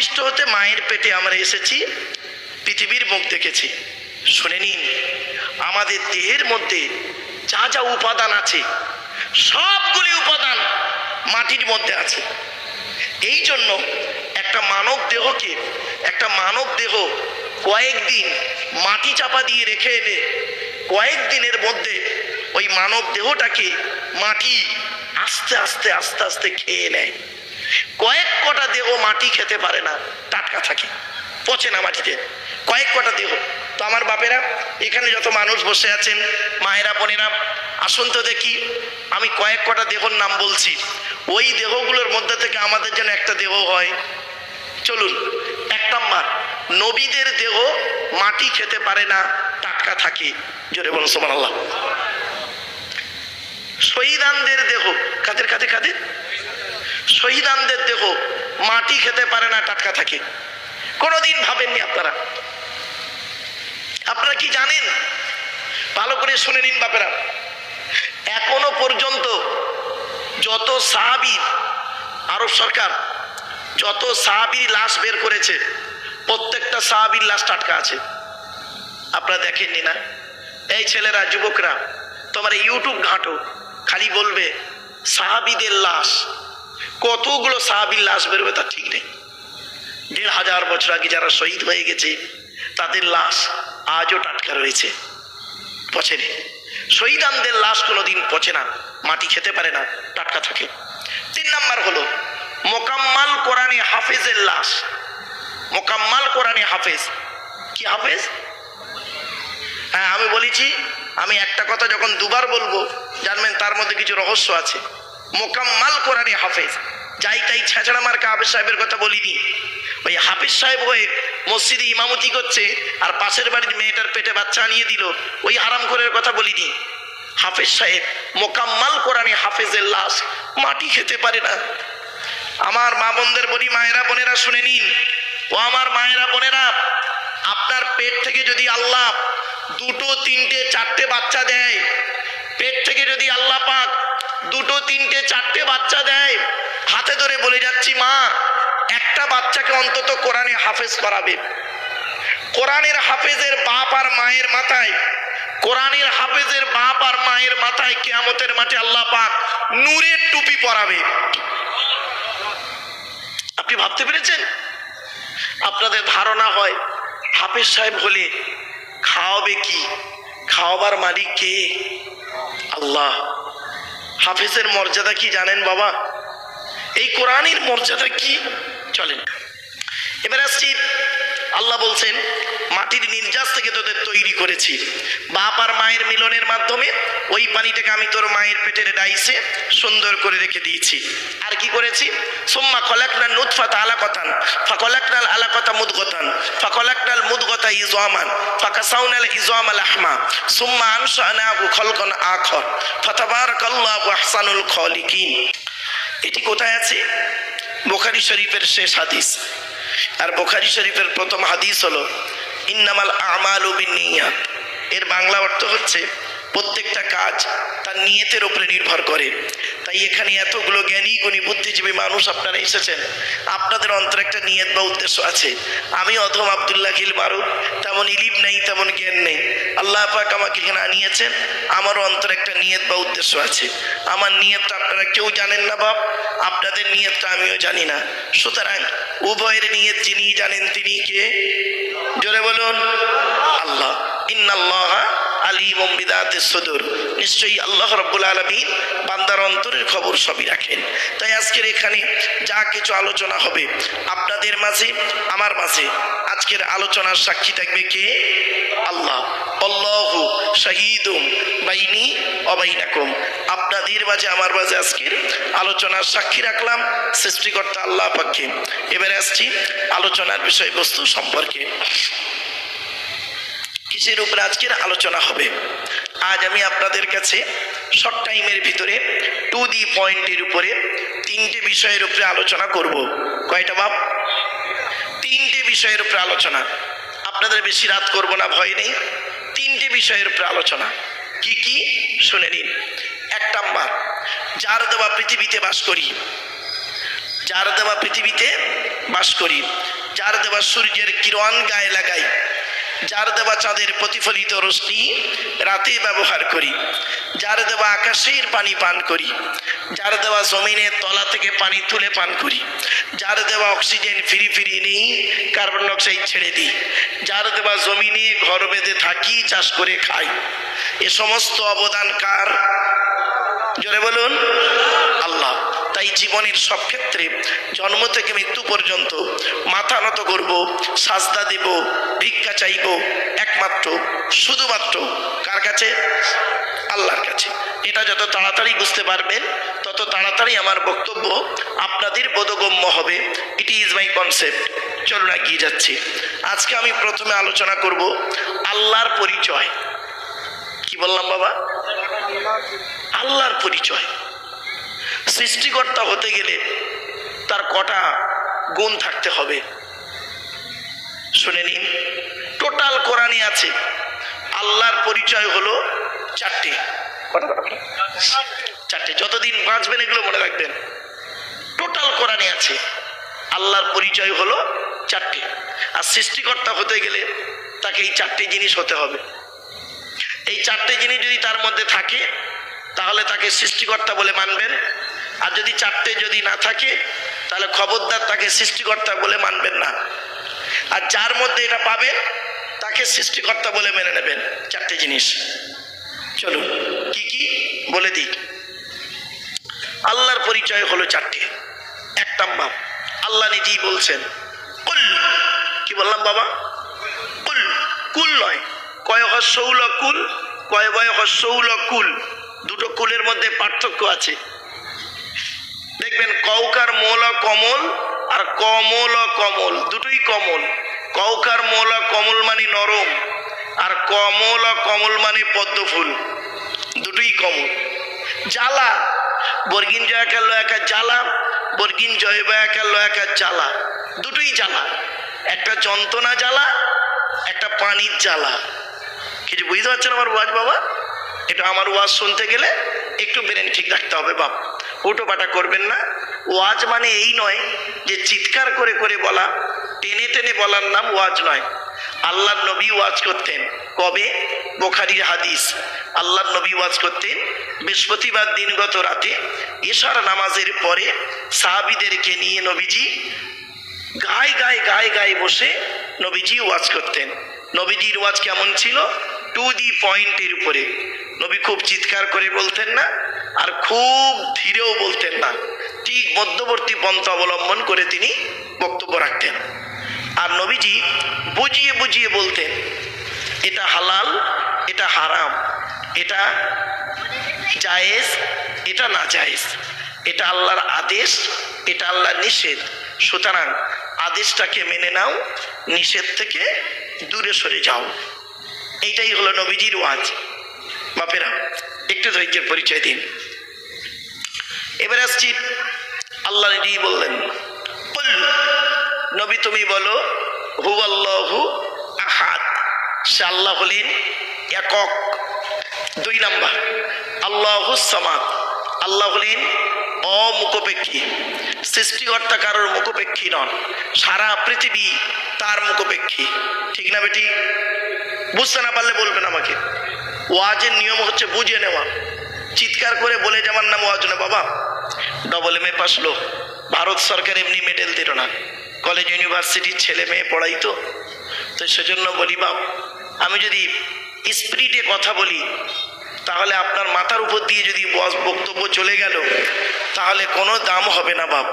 পৃষ্ঠ হতে মায়ের পেটে আমরা এসেছি, পৃথিবীর মুখ দেখেছি। শুনে নিন, আমাদের দেহের মধ্যে যা যা উপাদান আছে, সবগুলি উপাদান মাটির মধ্যে আছে। এই জন্য একটা মানব দেহকে, একটা মানব দেহ কয়েকদিন মাটি চাপা দিয়ে রেখে এনে, কয়েকদিনের মধ্যে ওই মানব দেহটাকে মাটি আস্তে আস্তে আস্তে আস্তে খেয়ে নেয়। কয়েক কটা দেহ মাটি খেতে পারে না টাটকা থাকে, পচে না মাটিতে। কয়েক কটা দেহ। তো আমার বাপেরা, এখানে যত মানুষ বসে আছেন, মায়েরা, বোনেরা, আসুন তো দেখি, আমি কয়েক কটা দেহর নাম বলছি। ওই দেহগুলোর মধ্যে থেকে আমাদের যেন একটা দেহ হয়। চলুন, এক নম্বর, নবীদের দেহ মাটি খেতে পারে না, টাটকা থাকে। জোরে বলুন সোমান আল্লাহ শহীদানদের দেহ, কাদের কাদের কাদের? শহীদানদের দেহ মাটি খেতে পারে না, টাটকা থাকে। কোনোদিন ভাবেননি আপনারা? আপনারা কি জানেন? ভালো করে শুনে নিন বাপেরা। এখনও পর্যন্ত যত সাহাবির আরব সরকার, যত সাহাবির লাশ বের করেছে, প্রত্যেকটা সাহাবির লাশ টাটকা আছে। আপনারা দেখেননি না? এই ছেলেরা, যুবকরা, তোমার ইউটিউব ঘাঁটো, খালি বলবে, সাহাবিদের লাশ কতগুলো সাহাবির লাশ বেরোবে তার ঠিক নেই। দেড় হাজার বছর আগে যারা শহীদ হয়ে গেছে, তাদের লাশ আজও টাটকা রয়েছে। পচেনি শহীদানদের লাশ কোনোদিন পচে না, মাটি খেতে পারে না, টাটকা থাকে। তিন নাম্বার হলো, মোকাম্মাল কোরআনে হাফেজের লাশ। মোকাম্মাল কোরআনে হাফেজ। কি হাফেজ? হ্যাঁ আমি বলেছি, আমি একটা কথা যখন দুবার বলব, জানবেন তার মধ্যে কিছু রহস্য আছে। মোকাম্মাল কোরআনে হাফেজ। যাই তাই ছেঁচড়া মার্কা হাফেজ সাহেবের কথা বলিনি। ওই হাফিজ সাহেব হয়ে মসজিদে ইমামতি করছে আর পাশের বাড়ির মেয়েটার পেটে বাচ্চা আনিয়ে দিল। ওই হারাম করার কথা বলিনি। হাফেজ সাহেব মোকাম্মাল কোরআনে হাফেজের লাশ মাটি খেতে পারে না। আমার মা বোনদের বলি, মায়েরা বোনেরা, শুনে নিন। ও আমার মায়েরা বোনেরা, আপনার পেট থেকে যদি আল্লাহ দুটো, তিনটে, চারটে বাচ্চা দেয়, পেট থেকে যদি আল্লাহ পাক দুটো, তিনটে, চারটে বাচ্চা দেয়। হাতে ধরে বলে যাচ্ছি, মা, একটা বাচ্চাকে অন্তত কোরআনে হাফেজ করাবে। কোরআনের হাফেজের বাপ আর মায়ের মাথায়, কোরআনের হাফেজের বাপ আর মায়ের মাথায় কেয়ামতের মাঠে আল্লাহ পাক নূরের টুপি পরাবে। আপনি ভাবতে পেরেছেন? আপনাদের ধারণা হয়, হাফেজ সাহেব হলে খাওয়াবে কি? খাওয়াবার মালিক কে? আল্লাহ। হাফেজের মর্যাদা কি জানেন বাবা? এই কোরআনের মর্যাদা কি? চলেন। এবার আসছি আল্লাহ বলছেন মাটির নির্যাস থেকে তোদের তৈরি করেছি। বাপ আর মায়ের মিলনের মাধ্যমে ওই পানিটাকে আমি তোর মায়ের পেটের ডাইসে সুন্দর করে রেখে দিয়েছি। আর কি করেছি? সোম্মা কলাকনাল নুৎফাত আলাকতান ফাকলাকনাল আলাকতা মুদগতান ফাকলাকনাল মুদগতা ইজওয়ামান ফাকাসাউনাল ইজওয়ামাল আহমা, সুম্মা আনশানাহু খলকন আখর, ফাতাবারাকাল্লাহু আহসানুল খালিকিন। এটি কোথায় আছে? বোখারি শরীফের শেষ হাদিস। আর বোখারি শরীফের প্রথম হাদিস হলো ইন্নামাল আমাল বিনিয়াত এর বাংলা অর্থ হচ্ছে প্রত্যেকটা কাজ তার নিয়তের উপরে নির্ভর করে। তাই এখানে এতগুলো জ্ঞানী, গুণী, বুদ্ধিজীবী মানুষ আপনারা এসেছেন। আপনাদের অন্তরে একটা নিয়ত বা উদ্দেশ্য আছে। আমি অধম আবদুল্লাহ খিল মারুফ, তেমন ইলিম নেই, তেমন জ্ঞান নেই। আল্লাহ পাক আমাকে এখানে আনিয়েছেন, আমারও অন্তরে একটা নিয়ত বা উদ্দেশ্য আছে। আমার নিয়তটা আপনারা কেউ জানেন না বাপ, আপনাদের নিয়তটা আমিও জানি না। সুতরাং উভয়ের নিয়ত যিনি জানেন তিনি কে? জোরে বলুন, আল্লাহ। ইন্নাল্লাহ নিশ্চয়ই আল্লাহ বান্দার অন্তরের খবর সবই রাখেন। তাই আজকের এখানে যা কিছু আলোচনা হবে, আপনাদের মাঝে, আমার মাঝে আজকের আলোচনার সাক্ষী থাকবে কে? আল্লাহ। শাহিদুম আপনাদের মাঝে, আমার মাঝে আজকের আলোচনার সাক্ষী রাখলাম সৃষ্টিকর্তা আল্লাহ পাককে। এবারে আসছি আলোচনার বিষয়বস্তু সম্পর্কে। কিসের উপরে আজকের আলোচনা হবে? আজ আমি আপনাদের কাছে শর্ট টাইমের ভিতরে টু দি পয়েন্টের উপরে তিনটে বিষয়ের উপরে আলোচনা করব। কয়টা বাপ? তিনটে বিষয়ের উপরে আলোচনা। আপনাদের বেশি রাত করব না, ভয় নেই। তিনটে বিষয়ের উপরে আলোচনা। কি কি? শুনে নিন। এক নাম্বার, যার দেওয়া পৃথিবীতে বাস করি, যার দেওয়া পৃথিবীতে বাস করি, যার দেওয়া সূর্যের কিরণ গায়ে লাগাই যার দেওয়া চাঁদের প্রতিফলিত রশ্মি রাতে ব্যবহার করি। যার দেওয়া আকাশের পানি পান করি। যার দেওয়া জমিনের তলা থেকে পানি তুলে পান করি। যার দেওয়া অক্সিজেন ফিরি ফিরি নেই, কার্বন ডাইঅক্সাইড ছেড়ে দিই। যার দেওয়া জমিনে ঘর বেঁধে থাকি, চাষ করে খাই। এ সমস্ত অবদান কার? জোরে বলুন, আল্লাহ। তাই জীবনের সব ক্ষেত্রে জন্ম থেকে মৃত্যু পর্যন্ত মাথা নত করব, সাজদা দেব, ভিক্ষা চাইব, একমাত্র, শুধুমাত্র কার কাছে? আল্লাহর কাছে। এটা যত তাড়াতাড়ি বুঝতে পারবেন, তত তাড়াতাড়ি আমার বক্তব্য আপনাদের বোধগম্য হবে। ইট ইজ মাই কনসেপ্ট চলুন এগিয়ে যাচ্ছি। আজকে আমি প্রথমে আলোচনা করব আল্লাহর পরিচয়। কি বললাম বাবা? আল্লাহর পরিচয়। সৃষ্টিকর্তা হতে গেলে তার কটা গুণ থাকতে হবে। শুনে নিন, টোটাল কোরআনে আছে। আল্লাহর পরিচয় হলো চারটে? চারটে। যতদিন বাঁচবেন এগুলো মনে রাখবেন। টোটাল কোরআনে আছে। আল্লাহর পরিচয় হলো চারটে। আর সৃষ্টিকর্তা হতে গেলে তাকে এই চারটে জিনিস হতে হবে। এই চারটে জিনিস যদি তার মধ্যে থাকে, তাহলে তাকে সৃষ্টিকর্তা বলে মানবেন। আর যদি চারটে যদি না থাকে, তাহলে খবরদার তাকে সৃষ্টিকর্তা বলে মানবেন না। আর যার মধ্যে এটা পাবেন, তাকে সৃষ্টিকর্তা বলে মেনে নেবেন। চারটে জিনিস। চলুন, কি কি? বলে দিই। আল্লাহর পরিচয় হলো চারটে। এক নাম্বার, আল্লাহ নিজেই বলছেন, কুল। কি বললাম বাবা? কুল কুল নয়। কয় হস্যৌল কুল, কয় বয় হস্যৌল কুল। দুটো কুলের মধ্যে পার্থক্য আছে। দেখবেন কৌকার মোল কমল আর কমল কমল, দুটোই কমল। কৌকার মোল কমল মানে নরম আর কমল কমল মানে পদ্ম ফুল দুটোই কমল। জ্বালা, বর্গিন জয়াকার লয়াকা জ্বালা, বর্গিন জয় বয়াকার লয়াকা জ্বালা, দুটোই জ্বালা। একটা যন্ত্রণা জ্বালা, একটা পানির জ্বালা। কিছু বুঝতে পারছেন আমার ওয়াজ বাবা? এটা আমার ওয়াজ শুনতে গেলে একটু ব্রেন ঠিক রাখতে হবে বাপ। উটো পাটা করবেন না। ওয়াজ মানে এই নয় যে চিৎকার করে করে বলা, টেনে টেনে বলার নাম ওয়াজ নয়। আল্লাহ নবী ওয়াজ করতেন। কবে? বোখারির হাদিস। আল্লাহ নবী ওয়াজ করতেন বৃহস্পতিবার দিনগত রাতে। এশার নামাজের পরে সাহাবিদেরকে নিয়ে নবীজি গায়ে গায়ে গায়ে গায়ে বসে নবীজি ওয়াজ করতেন। নবীজির ওয়াজ কেমন ছিল? টু দি পয়েন্টের উপরে। নবী খুব চিৎকার করে বলতেন না আর খুব ধীরেও বলতেন না। ঠিক মধ্যবর্তী পন্থা অবলম্বন করে তিনি বক্তব্য রাখতেন। আর নবীজি বুঝিয়ে বুঝিয়ে বলতেন, এটা হালাল, এটা হারাম, এটা জায়েজ, এটা না জায়েজ। এটা আল্লাহর আদেশ, এটা আল্লাহর নিষেধ। সুতরাং আদেশটাকে মেনে নাও, নিষেধ থেকে দূরে সরে যাও। এইটাই হলো নবীজির ওয়াজ। বাপেরা একটু ধৈর্যের পরিচয় দিন। এবার আসছি আল্লাহ নিজেই বললেন নবী তুমি বলো হু আল্লাহু আহাদ। সে আল্লাহ হলেন একক, দুই নাম্বার, আল্লাহু সামাদ। আল্লাহ হলেন অমুখপেক্ষী, সৃষ্টিকর্তা কারোর মুখপেক্ষী নন, সারা পৃথিবী তার মুখপেক্ষী। ঠিক না বেটি? বুঝতে না পারলে বলবেন আমাকে। ওয়াজের নিয়ম হচ্ছে বুঝে নেওয়া। চিৎকার করে বলে যাওয়ার নাম ওয়াজ না, বাবা। ডবল এম এ পাসলো ভারত সরকার এমনি মেডেল দিল না। কলেজ ইউনিভার্সিটির ছেলে মেয়ে পড়াই তো। তো সেজন্য বলি, বাপ, আমি যদি স্পিরিটে কথা বলি, তাহলে আপনার মাথার উপর দিয়ে যদি বক্তব্য চলে গেল, তাহলে কোনো দাম হবে না, বাপ।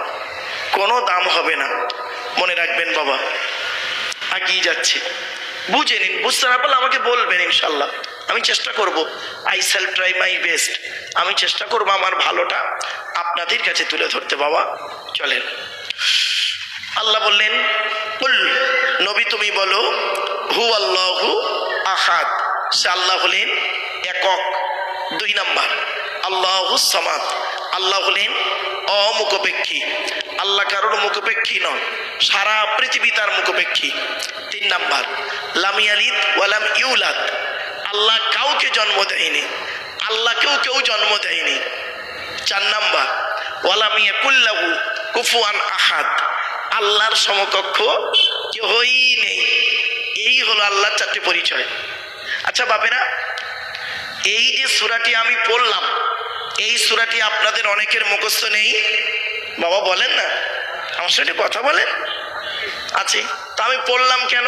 কোনো দাম হবে না। মনে রাখবেন, বাবা। আগিয়ে যাচ্ছে। বুঝে নিন, বুঝতে না পারলে আমাকে বলবেন ইনশাল্লাহ। আমি চেষ্টা করব। I shall try my best আমি চেষ্টা করব আমার ভালোটা আপনাদের কাছে তুলে ধরতে বাবা। চলেন। আল্লাহ বললেন, কুল, নবী তুমি বলো হু আল্লাহু আহাদ। সে আল্লাহ হলেন একক, দুই নাম্বার। আল্লাহু সামাদ। আল্লাহ হলেন অমুখপেক্ষী। আল্লাহ কারোর মুখপেক্ষী নন, সারা পৃথিবী তার মুখপেক্ষী। তিন নাম্বার লামিয়ালিদ ওয়ালাম ইউলাদ। আল্লাহ কাউকে জন্ম দেয়নি। আল্লাহকেও কেউ জন্ম দেয়নি। চার নাম্বার ওয়ালামিয়া কুল্লাহু কুফুয়ান আহাদ। আল্লাহর সমকক্ষ কেহই নেই। এই হলো আল্লাহর চারটে পরিচয়। আচ্ছা বাপেরা, এই যে সুরাটি আমি পড়লাম, এই সুরাটি আপনাদের অনেকের মুখস্থ নেই। বাবা বলেন না? আমার সাথে কথা বলেন? আছে। তা আমি পড়লাম কেন?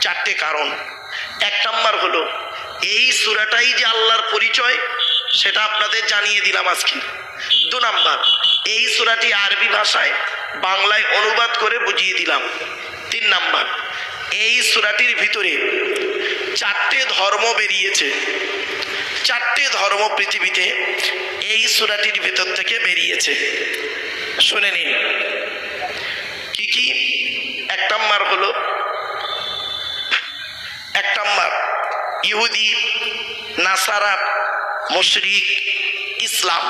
চারটে কারণ। এক নাম্বার হলো এই সুরাটাই যে আল্লাহর পরিচয়, সেটা আপনাদের জানিয়ে দিলাম আজকে। দু নাম্বার, এই সুরাটি আরবি ভাষায় বাংলায় অনুবাদ করে বুঝিয়ে দিলাম। তিন নাম্বার, এই সুরাটির ভিতরে চারটে ধর্ম বেরিয়েছে। চারটে ধর্ম পৃথিবীতে এই সুরাটির ভিতর থেকে বেরিয়েছে। শুনে নিন। কি কি? এক নাম্বার হলো ইহুদি, নাসারা, মুশরিক, ইসলাম,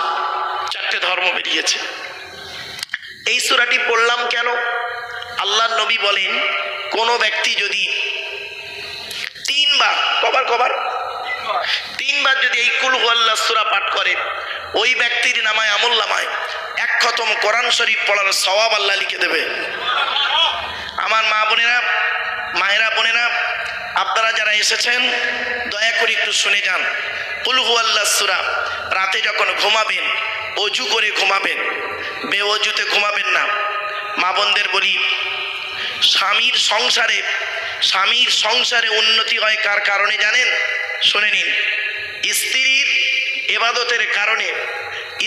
চারটে ধর্ম বেরিয়েছে। এই সুরাটি পড়লাম কেন? আল্লাহ নবী বলেন, কোনো ব্যক্তি যদি তিনবার, কবার কবার? তিনবার যদি এই কুল আল্লাহ সুরা পাঠ করে, ওই ব্যক্তির নামায় আমল নামায়, এক খতম কোরআন শরীফ পড়ার সওয়াব আল্লাহ লিখে দেবে। আমার মা বোনেরা, মায়েরা বোনেরা আপনারা যারা এসেছেন, দয়া করে একটু শুনে যান। কুলহু আল্লাহ সুরা, রাতে যখন ঘুমাবেন, অজু করে ঘুমাবেন বেঅজুতে ঘুমাবেন না। মা বোনদের বলি, স্বামীর সংসারে স্বামীর সংসারে উন্নতি হয় কার কারণে জানেন? শুনে নিন। স্ত্রীর এবাদতের কারণে,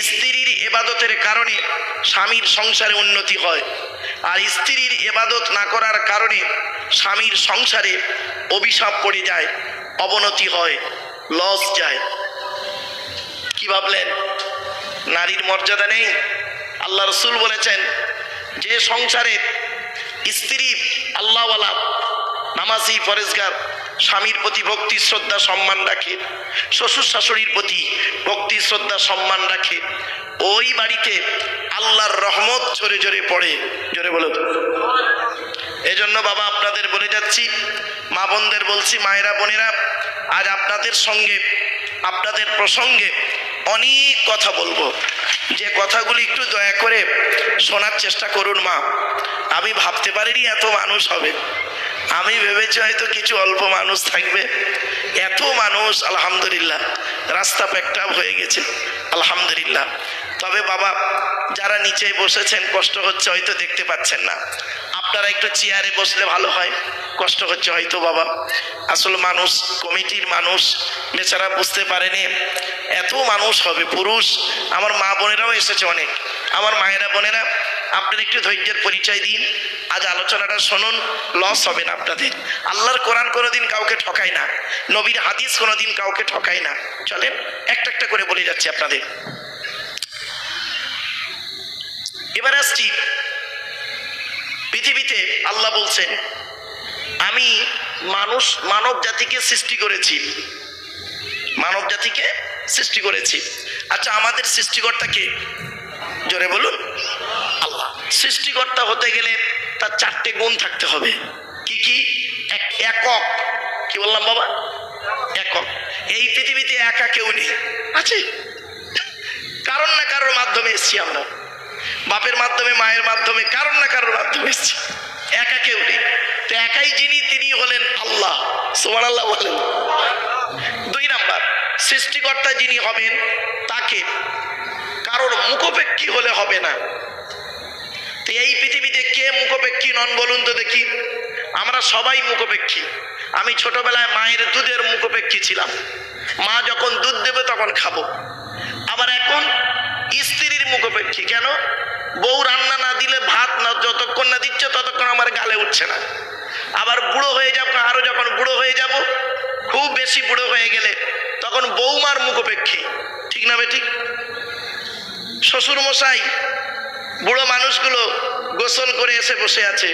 স্ত্রীর এবাদতের কারণে স্বামীর সংসারে উন্নতি হয়। আর স্ত্রীর এবাদত না করার কারণে স্বামীর সংসারে অভিশাপ পড়ে যায়, অবনতি হয়, লস যায়। কি ভাবলেন? নারীর মর্যাদা নেই? আল্লাহ রসুল বলেছেন, যে সংসারে স্ত্রী আল্লাহওয়ালা, নামাজি ফরেজগার স্বামীর প্রতি ভক্তি, শ্রদ্ধা, সম্মান রাখে, শ্বশুর শাশুড়ির প্রতি ভক্তি, শ্রদ্ধা, সম্মান রাখে, ওই বাড়িতে আল্লাহর রহমত জোরে জোরে পড়ে। জোরে বলো এজন্য বাবা আপনাদের বলে যাচ্ছি, মা বোনদের বলছি, মায়েরা, বোনেরা, আজ আপনাদের সঙ্গে, আপনাদের প্রসঙ্গে অনেক কথা বলব। যে কথাগুলি একটু দয়া করে শোনার চেষ্টা করুন মা। আমি ভাবতে পারিনি এত মানুষ হবে। আমি ভেবেছি হয়তো কিছু অল্প মানুষ থাকবে। এত মানুষ, আলহামদুলিল্লাহ। রাস্তা প্যাকটাপ হয়ে গেছে। আলহামদুলিল্লাহ। তবে বাবা যারা নিচে বসেছেন, কষ্ট হচ্ছে, হয়তো দেখতে পাচ্ছেন না। আপনারা একটু চেয়ারে বসলে ভালো হয়। কষ্ট হচ্ছে হয়তো, বাবা। আসল মানুষ, কমিটির মানুষ, বেচারা বুঝতে পারেনি এত মানুষ হবে, পুরুষ। আমার মা বোনেরাও এসেছে অনেক। আমার মায়েরা বোনেরা, আপনারা একটু ধৈর্যের পরিচয় দিন। আজ আলোচনাটা শুনুন লস হবে না আপনাদের। আল্লাহর কোরআন কোনোদিন কাউকে ঠকায় না। নবীর হাদিস কোনোদিন কাউকে ঠকায় না। চলেন একটা একটা করে বলে যাচ্ছি আপনাদের। এবার আসছি। পৃথিবীতে আল্লাহ বলছেন, আমি মানুষ, মানব জাতিকে সৃষ্টি করেছি। মানব জাতিকে সৃষ্টি করেছি। আচ্ছা আমাদের সৃষ্টিকর্তাকে জোরে বলুন। আল্লাহ। সৃষ্টিকর্তা হতে গেলে তার চারটে গুণ থাকতে হবে। কি কি? এক- একক। কি বললাম বাবা? একক। এই পৃথিবীতে একা কেউ নেই। আছে? কারণ না কারোর মাধ্যমে এসছি আমরা। বাপের মাধ্যমে, মায়ের মাধ্যমে কারণ না কারোর মাধ্যমে এসছি। একা কেউ নেই। তো একাই যিনি তিনি হলেন আল্লাহ। সুমান আল্লাহ বলেন। দুই নাম্বার, সৃষ্টিকর্তা যিনি হবেন, তাকে কারোর মুখোপেক্ষী হলে হবে না। তো এই পৃথিবীতে কে মুখোপেক্ষী নন বলুন তো দেখি। আমরা সবাই মুখোপেক্ষী। আমি ছোটবেলায় মায়ের দুধের মুখোপেক্ষী ছিলাম। মা যখন দুধ দেবে তখন খাব। আবার এখন স্ত্রীর মুখোপেক্ষী। কেন? বউ রান্না না দিলে ভাত না, যতক্ষণ না দিচ্ছে ততক্ষণ আমার গালে উঠছে না। আবার বুড়ো হয়ে যাব আরও যখন বুড়ো হয়ে যাব, খুব বেশি বুড়ো হয়ে গেলে তখন বৌমার মুখোপেক্ষী। ঠিক না বে ঠিক শ্বশুর মশাই বুড়ো মানুষগুলো গোসল করে এসে বসে আছে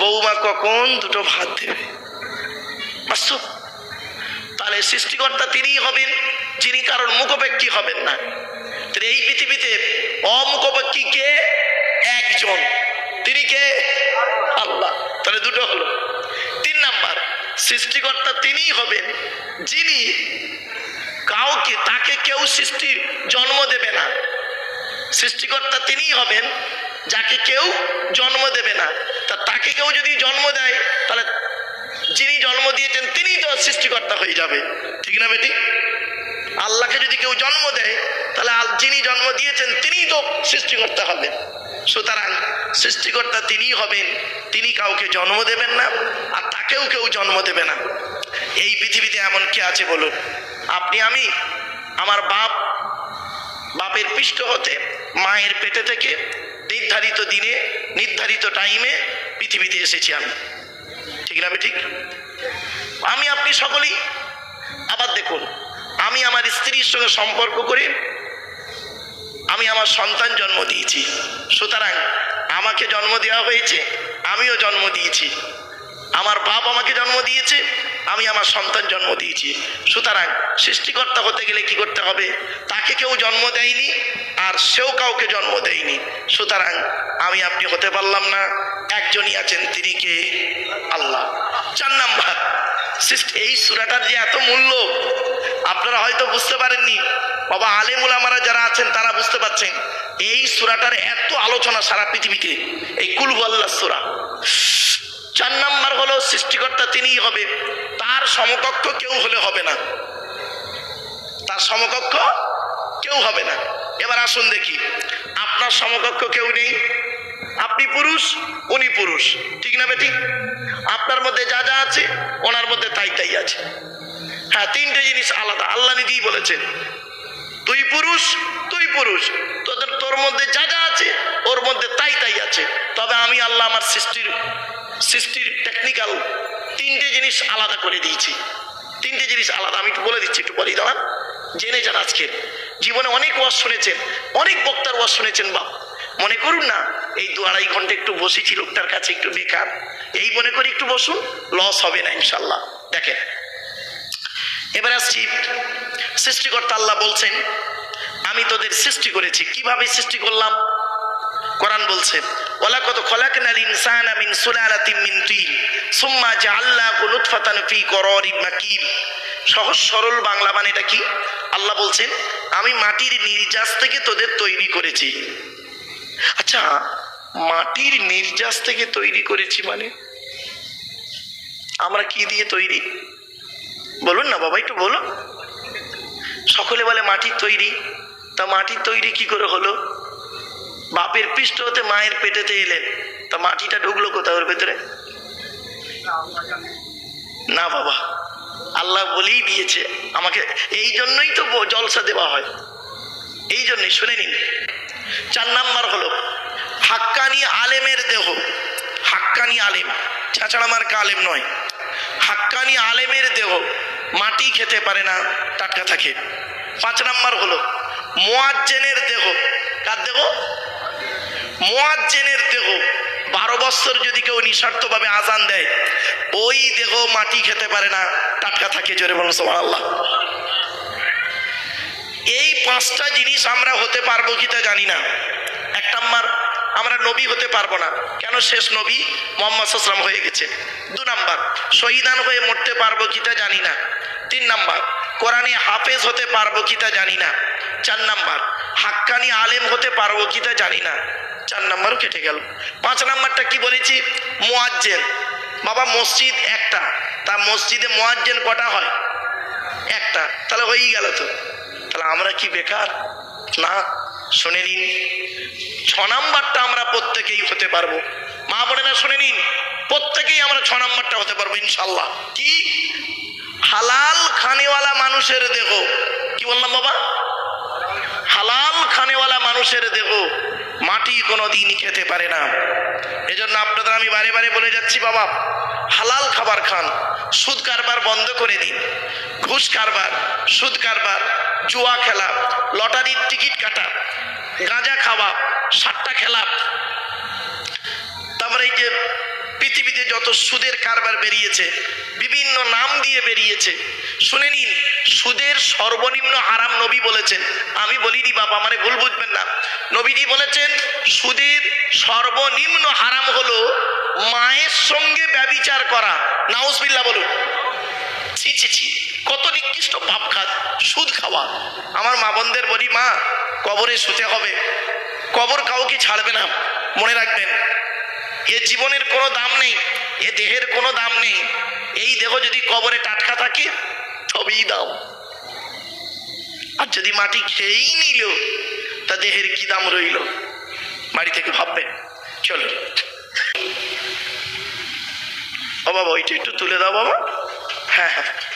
বৌমা কখন দুটো ভাত দেবে? তাহলে সৃষ্টিকর্তা তিনিই হবেন, যিনি কারোর মুখোপেক্ষী হবেন না। এই পৃথিবীতে অমুখোপেক্ষী কে একজন। তিনি কে? আল্লাহ। তাহলে দুটো হলো। তিন নাম্বার, সৃষ্টিকর্তা তিনিই হবেন যিনি কাউকে, তাকে কেউ সৃষ্টি জন্ম দেবে না। সৃষ্টিকর্তা তিনিই হবেন যাকে কেউ জন্ম দেবে না। তা তাকে কেউ যদি জন্ম দেয়, তাহলে যিনি জন্ম দিয়েছেন, তিনিই তো সৃষ্টিকর্তা হয়ে যাবে। ঠিক না বেটি? আল্লাহকে যদি কেউ জন্ম দেয়, তাহলে যিনি জন্ম দিয়েছেন, তিনিই তো সৃষ্টিকর্তা হবেন। সুতরাং সৃষ্টিকর্তা তিনিই হবেন, তিনি কাউকে জন্ম দেবেন না, আর তাকেও কেউ জন্ম দেবে না। এই পৃথিবীতে এমন কে আছে বলুন? আপনি, আমি, আমার বাপ, বাপের পৃষ্ঠ হতে, মায়ের পেটে থেকে নির্ধারিত দিনে, নির্ধারিত টাইমে পৃথিবীতে এসেছি আমি। ঠিক না ঠিক? আমি, আপনি সকলেই, আবার দেখুন আমি আমার স্ত্রীর সঙ্গে সম্পর্ক করে আমি আমার সন্তান জন্ম দিয়েছি। সুতরাং আমাকে জন্ম দেওয়া হয়েছে, আমিও জন্ম দিয়েছি। আমার বাপ আমাকে জন্ম দিয়েছে, আমি আমার সন্তান জন্ম দিয়েছি। সুতরাং সৃষ্টিকর্তা হতে গেলে কি করতে হবে? তাকে কেউ জন্ম দেয়নি, আর সেও কাউকে জন্ম দেয়নি। সুতরাং আমি আপনি হতে পারলাম না। একজনই আছেন তিনি কে? আল্লাহ। চার নাম্বার এই সুরাটার যে এত মূল্য আপনারা হয়তো বুঝতে পারেননি। বাবা আলেমুল আমারা যারা আছেন, তারা বুঝতে পারছেন, এই সুরাটার এত আলোচনা সারা পৃথিবীতে, এই কুলহু আল্লাহ সুরা। চার নাম্বার হলো সৃষ্টিকর্তা তিনিই হবে, তার সমকক্ষ কেউ হলে হবে না। তার সমকক্ষ কেউ হবে না। এবার আসুন দেখি, আপনার সমকক্ষ কেউ নেই? আপনি পুরুষ, উনি পুরুষ। ঠিক না বেটি? আপনার মধ্যে যা যা আছে, ওনার মধ্যে তাই তাই আছে। হ্যাঁ তিনটে জিনিস আলাদা। আল্লাহ নিজেই বলেছেন, তুই পুরুষ তুই পুরুষ। তোদের, তোর মধ্যে যা যা আছে, ওর মধ্যে তাই তাই আছে। তবে আমি আল্লাহ আমার সৃষ্টির সৃষ্টির টেকনিক্যাল তিনটে জিনিস আলাদা করে দিয়েছি। তিনটে জিনিস আলাদা, আমি একটু বলে দিচ্ছি, একটু পরেই দাঁড়ান। জেনে যান আজকে জীবনে অনেক ওয়াজ শুনেছেন, অনেক বক্তার ওয়াজ শুনেছেন বাপ। মনে করুন না, এই দু আড়াই ঘণ্টা একটু বসেছি, লোকটার কাছে একটু বেকার। এই মনে করে একটু বসুন লস হবে না ইনশাল্লাহ দেখেন এবার আসছি সৃষ্টিকর্তা আল্লাহ বলছেন, আমি তোদের সৃষ্টি করেছি। কীভাবে সৃষ্টি করলাম? কোরআন বলছে ওলা কত খলাকনাল ইনসানা মিন সুলালাতিন মিন তিন, সুম্মা জাআলনাহু নুতফাতান ফি করারিন মাকিন। সহজ সরল বাংলা মানে এটা কি? আল্লাহ বলছেন, আমি মাটির নির্যাস থেকে তোদের তৈরি করেছি। আচ্ছা মাটির নির্যাস থেকে তৈরি করেছি মানে? আমরা কি দিয়ে তৈরি? বলুন না বাবা, একটু বলুন। সকলে বলে মাটির তৈরি। তা মাটির তৈরি কি করে হলো? বাপের পৃষ্ঠ হতে মায়ের পেটেতে এলেন। তা মাটিটা ঢুকলো কোথাও ওর ভেতরে? না বাবা, আল্লাহ বলেই দিয়েছে। আমাকে এই জন্যই তো জলসা দেওয়া হয়। এই জন্যই, শুনে নিন। চার নাম্বার হলো, হাক্কানি আলেমের দেহ। হাক্কানি আলেম। ছাছাড়া মার্কা আলেম নয়। হাক্কানি আলেমের দেহ। মাটি খেতে পারে না, টাটকা থাকে। পাঁচ নাম্বার হলো, মোয়াজ্জেনের দেহ। কার দেহ? মোয়াজ্জেনের দেহ। বারো বছর যদি কেউ নিঃস্বার্থভাবে আজান দেয়, ওই দেহ মাটি খেতে পারে না, টাটকা থাকে, জোরে বলুন আল্লাহ এই পাঁচটা জিনিস আমরা হতে পারব কি তা জানি না। এক নাম্বার আমরা নবী হতে পারব না। কেন শেষ নবী মোহাম্মদ হয়ে গেছে? দু নাম্বার, শহীদান হয়ে মরতে পারব কি তা জানি না। তিন নাম্বার, কোরআনে হাফেজ হতে পারব কি তা জানি না। চার নাম্বার, হাক্কানি আলেম হতে পারব কি তা জানি না। চার নাম্বারও কেটে গেল। পাঁচ নাম্বারটা কি বলেছি? মোয়াজ্জেন। বাবা, মসজিদ একটা। তা মসজিদে মোয়াজ্জেন কটা হয়? একটা। তাহলে হয়েই গেল তো। তাহলে আমরা কি বেকার? না শুনে নিন ছ নাম্বারটা আমরা প্রত্যেকেই হতে পারব। মা বোনেরা শুনে নিন, প্রত্যেকেই আমরা ছ নাম্বারটা হতে পারব ইনশাল্লাহ কি? হালাল খানেওয়ালা মানুষের দেহ। কি বললাম বাবা? হালাল খানেওয়ালা মানুষের দেহ মাটি কোনো দিনই খেতে পারে না। এজন্য আপনাদের আমি বারে বারে বলে যাচ্ছি বাবা, হালাল খাবার খান, সুদ কারবার বন্ধ করে দিন। ঘুষ কারবার, সুদ কারবার, জুয়া খেলা, লটারির টিকিট কাটা, গাঁজা খাওয়া সাতটা খেলা তারপরে এই যে পৃথিবীতে যত সুদের কারবার বেরিয়েছে, বিভিন্ন নাম দিয়ে বেরিয়েছে, শুনে নিন, সুদের সর্বনিম্ন হারাম নবী বলেছেন। আমি বলিনি বাবা মানে ভুল বুঝবেন না। নবীজি বলেছেন, সুদের সর্বনিম্ন হারাম হলো মায়ের সঙ্গে ব্যবিচার করা। নাউজবিল্লা বলুন। ছি ছি ছি, কত নিকৃষ্ট ভাব খাত সুদ খাওয়া। আমার মা বোনদের বলি, মা, কবরে শুতে হবে। কবর কাউকে ছাড়বে না, মনে রাখবেন। এ জীবনের কোনো দাম নেই, এ দেহের কোনো দাম নেই। এই দেহ যদি কবরে টাটকা থাকে, তবেই দাম। আর যদি মাটি খেয়েই নিল, তা দেহের কি দাম রইল? বাড়ি থেকে ভাববেন। চলো ও বাবা, ওইটা একটু তুলে দাও বাবা। হ্যাঁ হ্যাঁ।